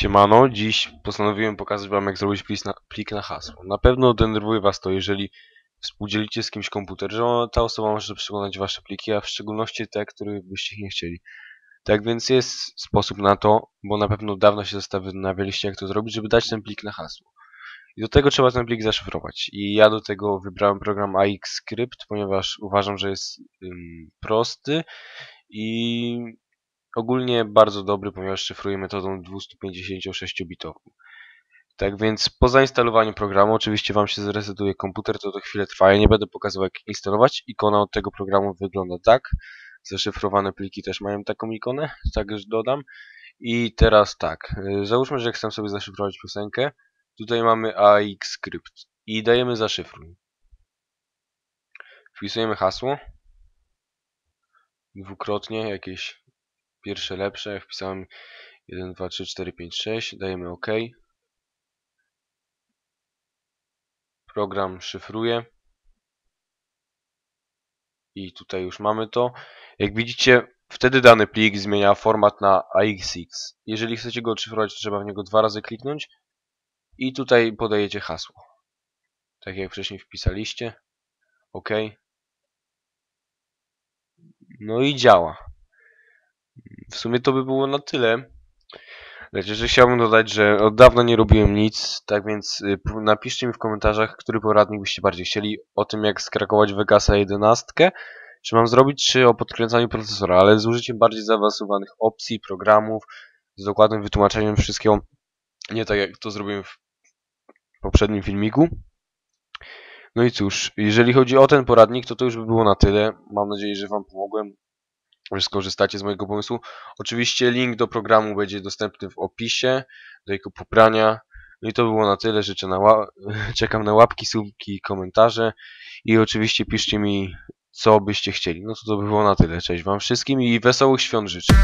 Siemano, dziś postanowiłem pokazać wam jak zrobić plik na, plik na hasło. Na pewno denerwuje was to, jeżeli współdzielicie z kimś komputer, że ta osoba może przeglądać wasze pliki, a w szczególności te, które byście nie chcieli. Tak więc jest sposób na to, bo na pewno dawno się zastanawialiście jak to zrobić, żeby dać ten plik na hasło. I do tego trzeba ten plik zaszyfrować. I ja do tego wybrałem program AXScript, ponieważ uważam, że jest ym, prosty i ogólnie bardzo dobry, ponieważ szyfruje metodą 256-bitową. Tak więc po zainstalowaniu programu, oczywiście Wam się zresetuje komputer, to to chwilę trwa. Ja nie będę pokazywał jak instalować. Ikona od tego programu wygląda tak. Zaszyfrowane pliki też mają taką ikonę, tak już dodam. I teraz tak, y, załóżmy, że chcę sobie zaszyfrować piosenkę. Tutaj mamy AXScript i dajemy zaszyfruj. Wpisujemy hasło. Dwukrotnie, jakieś pierwsze lepsze. Wpisałem 1, 2, 3, 4, 5, 6. Dajemy OK. Program szyfruje. I tutaj już mamy to. Jak widzicie, wtedy dany plik zmienia format na AXX. Jeżeli chcecie go odszyfrować, to trzeba w niego dwa razy kliknąć. I tutaj podajecie hasło. Tak jak wcześniej wpisaliście. OK. No i działa. W sumie to by było na tyle. Lecz że chciałbym dodać, że od dawna nie robiłem nic, tak więc y, napiszcie mi w komentarzach, który poradnik byście bardziej chcieli o tym, jak skrakować Vegasa 11, czy mam zrobić, czy o podkręcaniu procesora, ale z użyciem bardziej zaawansowanych opcji, programów, z dokładnym wytłumaczeniem wszystkiego, nie tak jak to zrobiłem w poprzednim filmiku. No i cóż, jeżeli chodzi o ten poradnik, to to już by było na tyle. Mam nadzieję, że Wam pomogłem skorzystacie z mojego pomysłu. Oczywiście link do programu będzie dostępny w opisie do jego pobrania. No i to było na tyle. Życzę na czekam na łapki, subki, komentarze i oczywiście piszcie mi co byście chcieli. No to to by było na tyle. Cześć Wam wszystkim i wesołych świąt życzę.